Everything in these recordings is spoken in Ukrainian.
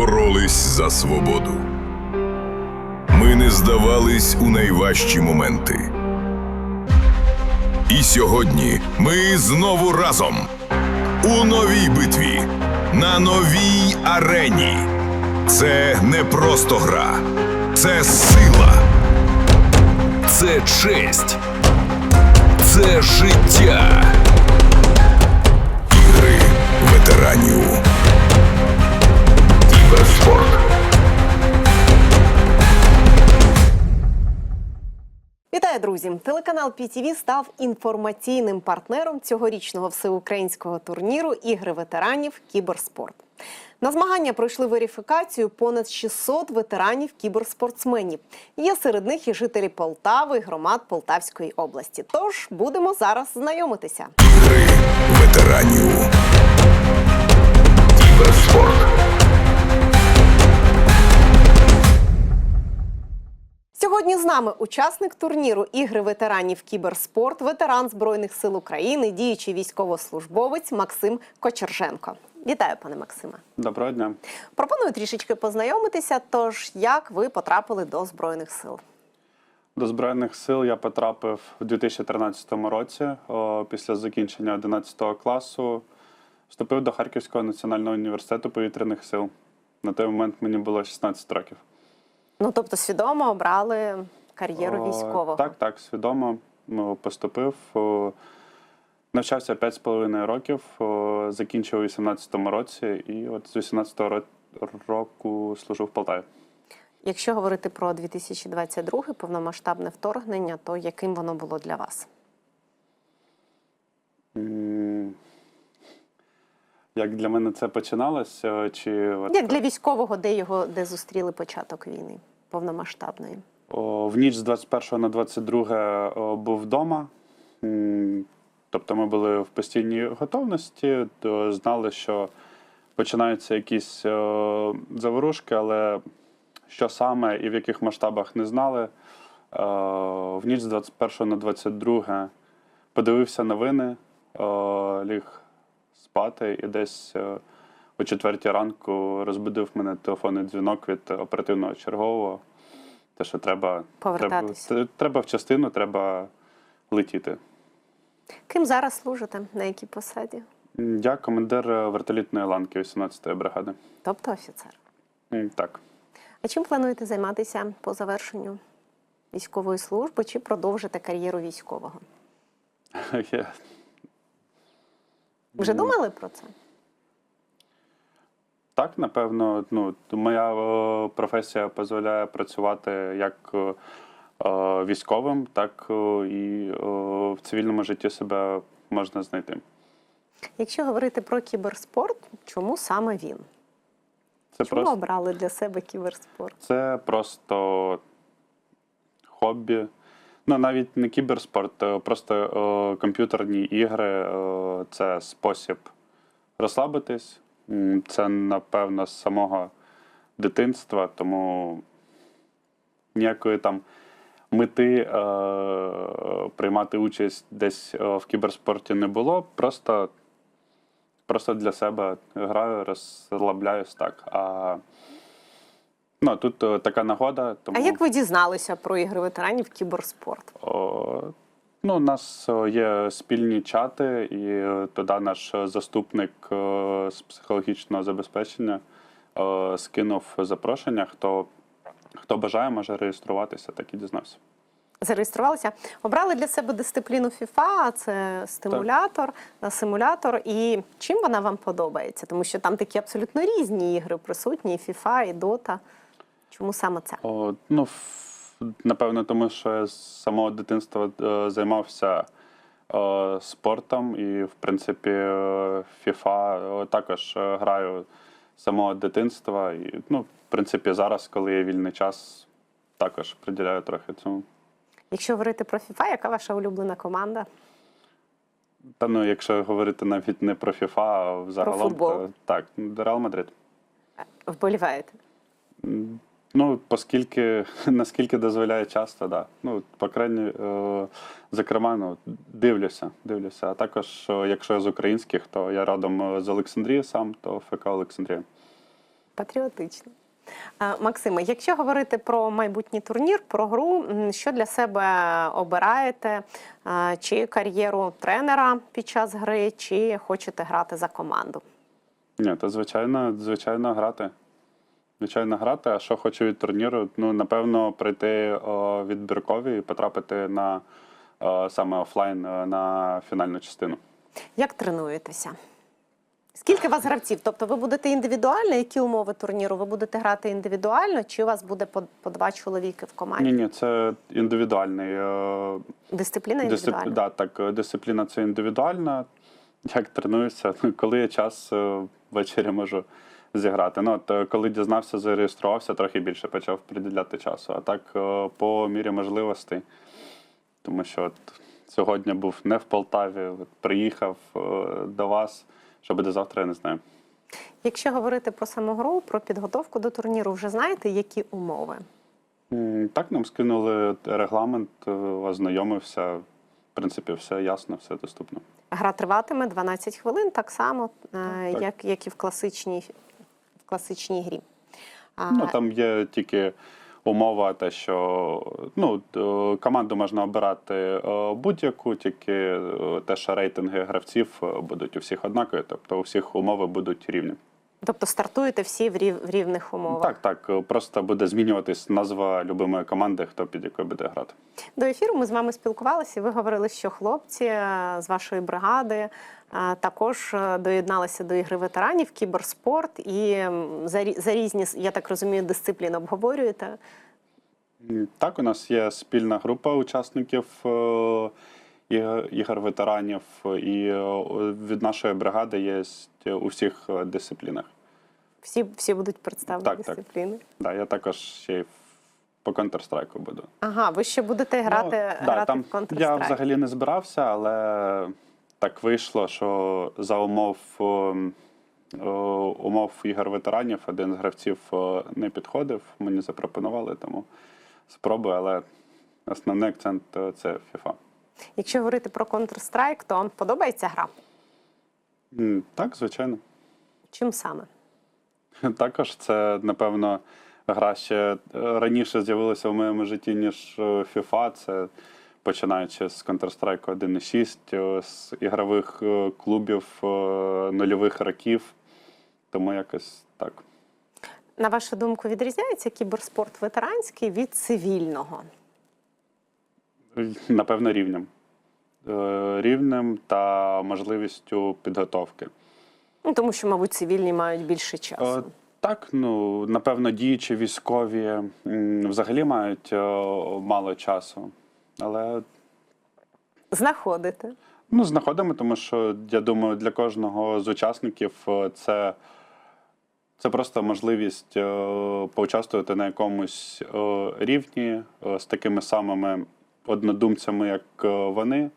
боролись за свободу. Ми не здавались у найважчі моменти. І сьогодні ми знову разом у новій битві на новій арені. Це не просто гра, це сила, це честь, це життя. Ігри ветеранів. Друзі! Телеканал PTV став інформаційним партнером цьогорічного всеукраїнського турніру Ігри ветеранів Кіберспорт. На змагання пройшли верифікацію понад 600 ветеранів кіберспортсменів. Є серед них і жителі Полтави, і громад Полтавської області. Тож будемо зараз знайомитися. Ігри ветеранів. Кіберспорт. Сьогодні з нами учасник турніру Ігри ветеранів Кіберспорт, ветеран Збройних сил України, діючий військовослужбовець Максим Кочерженко. Вітаю, пане Максиме. Доброго дня. Пропоную трішечки познайомитися. Тож, як ви потрапили до Збройних сил? До Збройних сил я потрапив у 2013 році о, після закінчення 11 класу. Вступив до Харківського національного університету повітряних сил. На той момент мені було 16 років. Ну тобто, свідомо обрали кар'єру військового. Так, так, свідомо ну, поступив. Навчався 5,5 років, закінчив у 18-му році, і от з 18-го року служив в Полтаві. Якщо говорити про 2022 повномасштабне вторгнення, то яким воно було для вас? Як для мене це починалося? Чи от, Як для військового, де його де зустріли початок війни повномасштабної? О, в ніч з 21 на 22 о, був вдома. Тобто ми були в постійній готовності, то знали, що починаються якісь заворушки, але що саме і в яких масштабах не знали. О, В ніч з 21 на 22 подивився новини, ліг спати і десь о 4 ранку розбудив мене телефонний дзвінок від оперативного чергового. Те, що треба, треба, Повертатися. тре- треба в частину, треба летіти. Ким зараз служите? На якій посаді? Я командир е, вертолітної ланки 18-ї бригади. Тобто офіцер. Так. А чим плануєте займатися по завершенню військової служби чи продовжите кар'єру військового? Я- Вже думали про це? Так, напевно, ну, моя професія дозволяє працювати як військовим, так і в цивільному житті себе можна знайти. Якщо говорити про кіберспорт, чому саме він? Це Чому просто обрали для себе кіберспорт? Це просто хобі. Ну, навіть не кіберспорт, е, просто е, комп'ютерні ігри е, це спосіб розслабитись. Це, напевно, з самого дитинства, тому ніякої там мети е, приймати участь десь е, в кіберспорті не було. Просто, просто для себе граю, розслабляюсь так. А Ну, тут е, така нагода, тому А як ви дізналися про ігри ветеранів кіберспорт? о, ну, у нас є спільні чати, і е, туди наш е, заступник е, з психологічного забезпечення е, скинув запрошення. Хто, хто бажає, може реєструватися, так і дізнався. Зареєструвалися, обрали для себе дисципліну FIFA, це стимулятор, е, симулятор. І чим вона вам подобається? Тому що там такі абсолютно різні ігри присутні: і FIFA, і Dota. Чому саме це? О, ну, напевно, тому що я з самого дитинства е, займався е, спортом, і, в принципі, е, FIFA також граю з самого дитинства. І, ну, в принципі, зараз, коли є вільний час, також приділяю трохи цьому. Якщо говорити про FIFA, яка ваша улюблена команда? Та ну, якщо говорити навіть не про FIFA, а взагалом, футбол. то так, Реал Мадрид. Вболіваєте? Ну, оскільки, наскільки дозволяє часто, да. Ну, по крайній, е, зокрема, ну, дивлюся, дивлюся. А також, е, якщо з українських, то я родом е, з Олександрії сам, то ФК Олександрія. Патріотично. Максиме, якщо говорити про майбутній турнір, про гру, що для себе обираєте? Чи кар'єру тренера під час гри, чи хочете грати за команду? Ні, то звичайно, звичайно, грати. Звичайно, грати. А що хочу від турніру? Ну, напевно, прийти відбіркові і потрапити на саме офлайн е, на фінальну частину. Як тренуєтеся? Скільки у вас гравців? Тобто ви будете індивідуально? Які умови турніру? Ви будете грати індивідуально, чи у вас буде по, по два чоловіки в команді? Ні, ні, це індивідуальний. е, Дисципліна Дисцип... індивідуальна? Да, так, е, дисципліна це індивідуальна. Як тренуюся, ну, коли є час, ввечері можу зіграти. Ну, от, е, коли дізнався, зареєструвався, трохи більше почав приділяти часу. А так, е, по мірі можливостей, тому що от сьогодні був не в Полтаві, от, приїхав е, до вас. Що буде завтра, я не знаю. Якщо говорити про саму гру, про підготовку до турніру, вже знаєте, які умови? Так, нам скинули регламент, ознайомився. В принципі, все ясно, все доступно. Гра триватиме 12 хвилин, так само, так. Як, як і в класичній, класичній грі. Ну там є тільки умова, те, що ну команду можна обирати е, будь-яку, тільки е, те, що рейтинги гравців е, будуть у всіх однакові, тобто у всіх умови будуть рівні. Тобто стартуєте всі в, рів, в рівних умовах. Так, так, просто буде змінюватись назва любимої команди, хто під якою буде грати. До ефіру ми з вами спілкувалися. Ви говорили, що хлопці е, з вашої бригади е, також е, доєдналися до ігри ветеранів, кіберспорт і за, різні, я так розумію, дисципліни обговорюєте. Так, у нас є спільна група учасників ігор ветеранів, і е, від нашої бригади є у всіх дисциплінах. Всі, всі будуть представлені Так, так. Да, я також ще й по Counter-Strike буду. Ага, ви ще будете грати, Ну, да, грати там в Counter-Strike. Я взагалі не збирався, але так вийшло, що за умов, умов ігор ветеранів один з гравців не підходив. Мені запропонували, тому спробую, але основний акцент е, це FIFA. Якщо говорити про Counter-Strike, то вам подобається гра? Так, звичайно. Чим саме? Також це, напевно, гра ще е, раніше з'явилася в моєму житті, ніж е, FIFA. Це починаючи з Counter-Strike 1.6, е, з ігрових клубів нульових років. Тому якось так. На вашу думку, відрізняється кіберспорт ветеранський від цивільного? Напевно, рівнем. Е, Рівнем та можливістю підготовки. Ну, тому що, мабуть, цивільні мають більше часу. Е, Так, ну напевно, діючі військові взагалі мають е, мало часу. Але Знаходите. Ну, знаходимо, тому що я думаю, для кожного з учасників це, це просто можливість поучаствувати на якомусь рівні з такими самими однодумцями, як е, вони,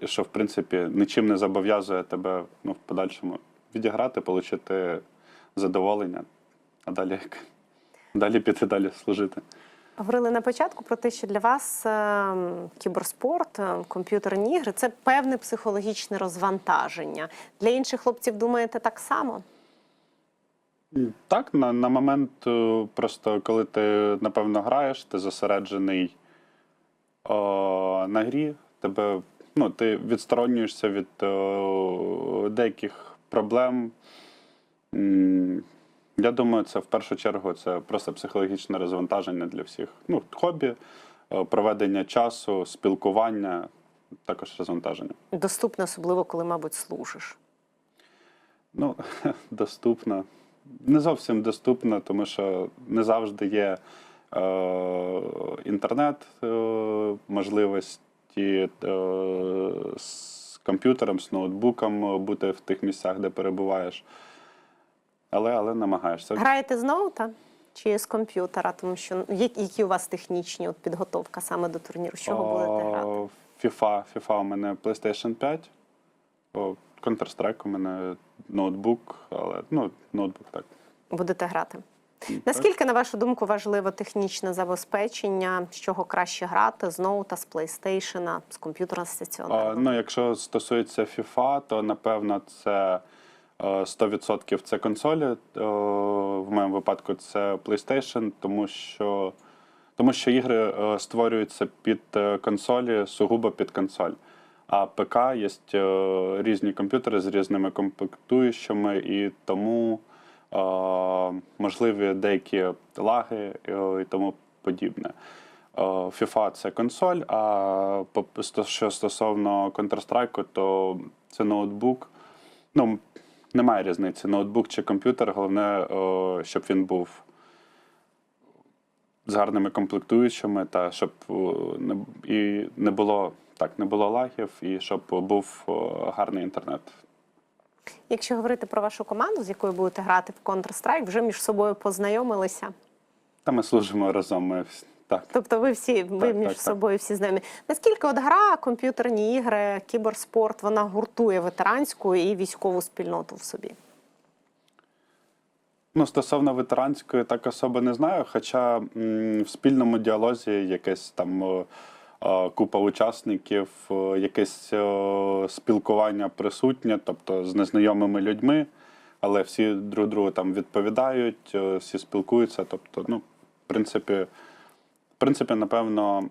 і що в принципі нічим не зобов'язує тебе ну, в подальшому відіграти, отримати задоволення, а далі як далі піти далі служити. Говорили на початку про те, що для вас е, кіберспорт, е, комп'ютерні ігри це певне психологічне розвантаження. Для інших хлопців думаєте так само? Так, на, на момент, просто коли ти напевно граєш, ти зосереджений о, на грі, тебе, ну, ти відсторонюєшся від о, деяких проблем. Я думаю, це в першу чергу це просто психологічне розвантаження для всіх. Ну, хобі, е, проведення часу, спілкування, також розвантаження. Доступно, особливо коли, мабуть, служиш. Ну, доступно. Не зовсім доступно, тому що не завжди є е, інтернет, е, можливості е, з комп'ютером, з ноутбуком бути в тих місцях, де перебуваєш. Але, але намагаєшся. Граєте з ноута чи з комп'ютера? Тому що ну, які у вас технічні от, підготовка саме до турніру? З чого будете грати? FIFA, FIFA у мене PlayStation 5. Counter-Strike у мене ноутбук, але ну, ноутбук так. Будете грати. Наскільки, на вашу думку, важливо технічне забезпечення, з чого краще грати з ноута, з PlayStation, з комп'ютера стаціонарного? ну, якщо стосується FIFA, то напевно це е, 100% це консолі. е, В моєму випадку це PlayStation, тому що, тому що ігри е, створюються під е, консолі, сугубо під консоль. А ПК є е, різні комп'ютери з різними комплектуючими, і тому е, можливі деякі лаги е, і тому подібне. Е, FIFA це консоль, а що стосовно Counter-Strike, то це ноутбук. Ну, немає різниці, ноутбук чи комп'ютер. Головне, е, щоб він був з гарними комплектуючими, та щоб не, і не було так, не було лагів, і щоб був гарний інтернет. Якщо говорити про вашу команду, з якою будете грати в Counter-Strike, вже між собою познайомилися. Та ми служимо разом. Ми всі- так. Тобто ви всі ви Так, між так, собою всі знайомі. Наскільки от гра, комп'ютерні ігри, кіберспорт вона гуртує ветеранську і військову спільноту в собі? Ну, стосовно ветеранської, так особо не знаю. Хоча м, в спільному діалозі якесь там купа учасників, е, якесь е, спілкування присутнє, тобто з незнайомими людьми, але всі друг другу там відповідають, е, всі спілкуються. Тобто, ну, в принципі, в принципі, напевно,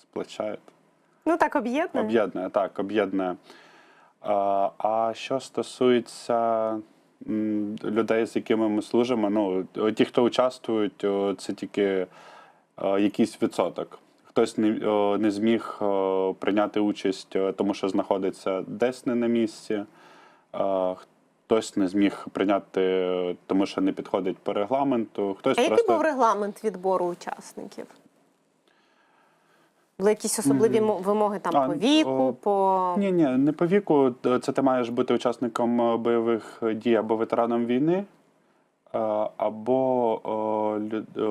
сплачає. Ну так об'єднує. Об'єднує, так, об'єднує. А, а що стосується людей, з якими ми служимо, ну, ті, хто участвують, це тільки якийсь відсоток. Хтось не, не зміг прийняти участь, тому що знаходиться десь не на місці. Хтось не зміг прийняти, тому що не підходить по регламенту. Хтось А який був регламент відбору учасників? Були якісь особливі вимоги там А, по віку, о, по Ні, ні, не по віку. Це ти маєш бути учасником е, бойових дій або ветераном війни, е, або е, е,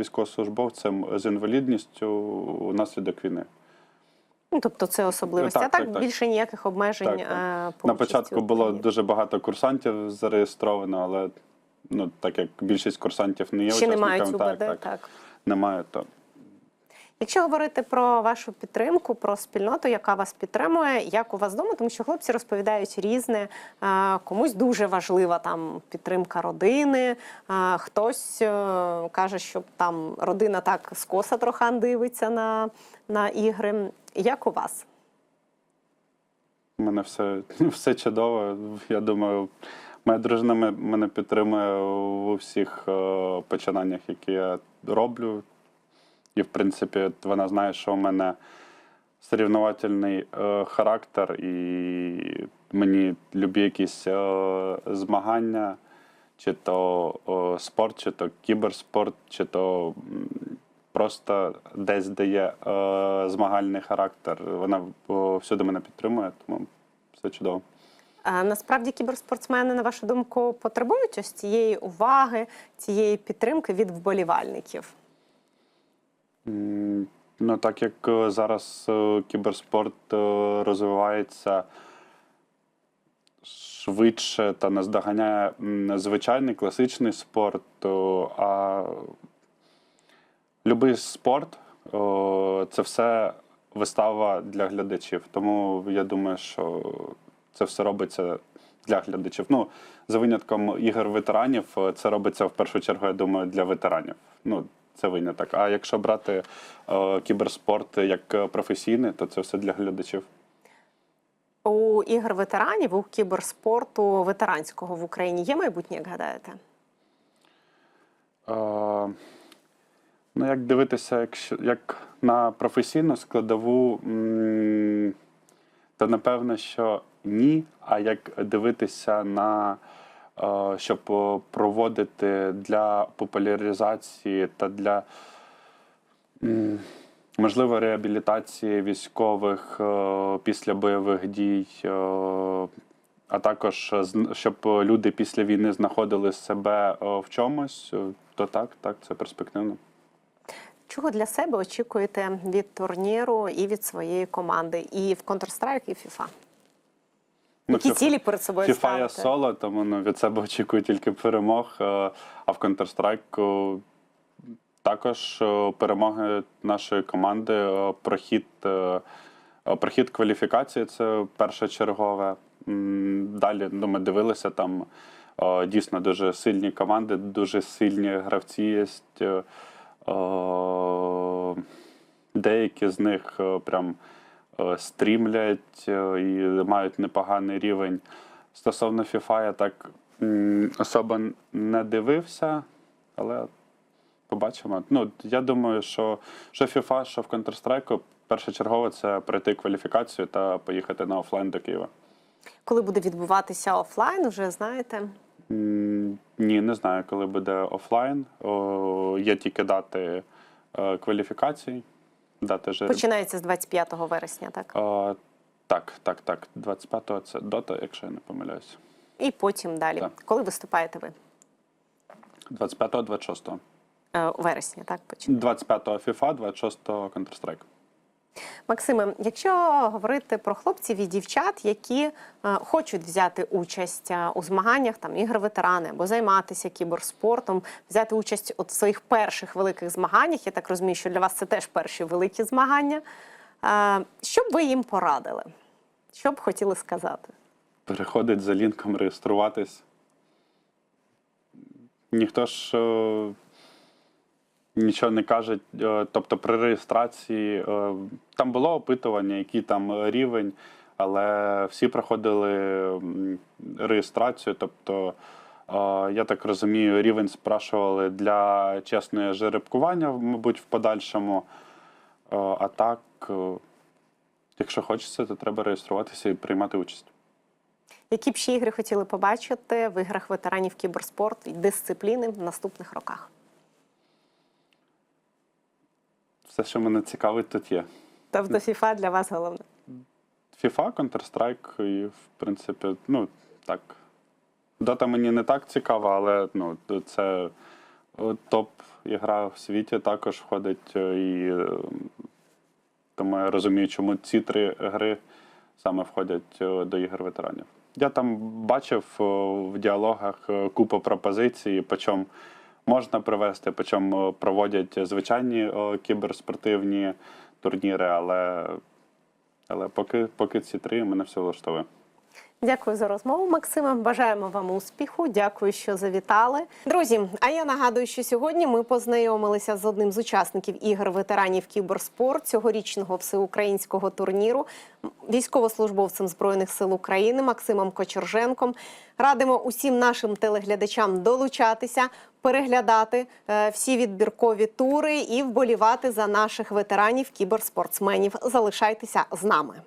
військовослужбовцем з інвалідністю внаслідок війни. ну, тобто це особливості. Так, а так, так, так. більше ніяких обмежень. Так, так. е, по На початку було дуже багато курсантів зареєстровано, але ну, так як більшість курсантів не є ще учасниками, так, Так, так, немає, то Якщо говорити про вашу підтримку, про спільноту, яка вас підтримує, як у вас вдома, тому що хлопці розповідають різне. Е, Комусь дуже важлива там підтримка родини, е, хтось е, каже, що там родина так скоса трохи дивиться на, на ігри. Як у вас? У мене все, все чудово. Я думаю, моя дружина мене підтримує у всіх починаннях, які я роблю. І, в принципі, вона знає, що у мене сорівнувательний е, характер, і мені любі якісь е, змагання, чи то е, спорт, чи то кіберспорт, чи то просто десь, де є е, змагальний характер. Вона е, всюди мене підтримує, тому все чудово. Е, Насправді кіберспортсмени, на вашу думку, потребують ось цієї уваги, цієї підтримки від вболівальників. Ну, так як е, зараз е, кіберспорт е, розвивається швидше та наздоганяє звичайний класичний спорт, а любий спорт це все вистава для глядачів. Тому я думаю, що це все робиться для глядачів. Ну, за винятком ігор ветеранів, це робиться в першу чергу, я думаю, для ветеранів. Ну, це виняток. А якщо брати е, кіберспорт як е, професійний, то це все для глядачів. У ігор ветеранів, у кіберспорту ветеранського в Україні є майбутнє, як гадаєте? Е, ну, як дивитися, якщо, як на професійну складову, то напевно, що ні. А як дивитися на щоб е, проводити для популяризації та для можливо реабілітації військових е, після бойових дій. е, а також е, щоб люди після війни знаходили себе е, в чомусь, е, то так, так, це перспективно. Чого для себе очікуєте від турніру і від своєї команди? І в Counter-Strike, і FIFA? Ну, Які фіфа- цілі перед собою FIFA я ставите? соло, тому ну, від себе очікую тільки перемог. е, А в Counter-Strike також е, перемоги нашої команди, е, прохід, прохід кваліфікації це першочергове. Далі ну, ми дивилися там дійсно дуже сильні команди, дуже сильні гравці є. Деякі з них прям стрімлять е, і мають непоганий рівень. Стосовно FIFA, я так особо не дивився, але побачимо. Ну, я думаю, що, що FIFA, що в Counter-Strike першочергово це пройти кваліфікацію та поїхати на офлайн до Києва. Коли буде відбуватися офлайн, вже знаєте. Ні, не знаю, коли буде офлайн. О, є тільки дати е, кваліфікацій, дати вже Починається з 25 вересня, так? О, так, так, так. 25-го це дота, якщо я не помиляюсь. І потім далі. Так. Коли виступаєте ви? 25-го, 26-го. Вересня, так? Починається. 25-го FIFA, 26-го Counter-Strike. Максиме, якщо говорити про хлопців і дівчат, які е, хочуть взяти участь е, у змаганнях, там ігри ветерани або займатися кіберспортом, взяти участь в своїх перших великих змаганнях, я так розумію, що для вас це теж перші великі змагання. Е, що б ви їм порадили? Що б хотіли сказати? Переходить за лінком реєструватись. Ніхто ж нічого не каже. Е, тобто при реєстрації е, там було опитування, який там рівень, але всі проходили реєстрацію. Тобто, е, я так розумію, рівень спрашували для чесного жеребкування, мабуть, в подальшому. Е, а так, е, якщо хочеться, то треба реєструватися і приймати участь. Які б ще ігри хотіли побачити в іграх ветеранів кіберспорт і дисципліни в наступних роках? Все, що мене цікавить, тут є. Тобто FIFA для вас головне. FIFA, Counter-Strike і, в принципі, ну, так. Дота мені не так цікава, але ну, це е, топ-ігра в світі також входить. е, І е, тому я розумію, чому ці три гри саме входять до ігор ветеранів. Я там бачив в діалогах купу пропозицій, по чому можна привести, причому е, проводять звичайні о, кіберспортивні турніри, але але поки, поки ці три мене все влаштовує. Дякую за розмову, Максиме. Бажаємо вам успіху. Дякую, що завітали. Друзі, а я нагадую, що сьогодні ми познайомилися з одним з учасників ігор ветеранів кіберспорт цьогорічного всеукраїнського турніру, військовослужбовцем Збройних сил України Максимом Кочерженком. Радимо усім нашим телеглядачам долучатися, переглядати е, всі відбіркові тури і вболівати за наших ветеранів кіберспортсменів. Залишайтеся з нами.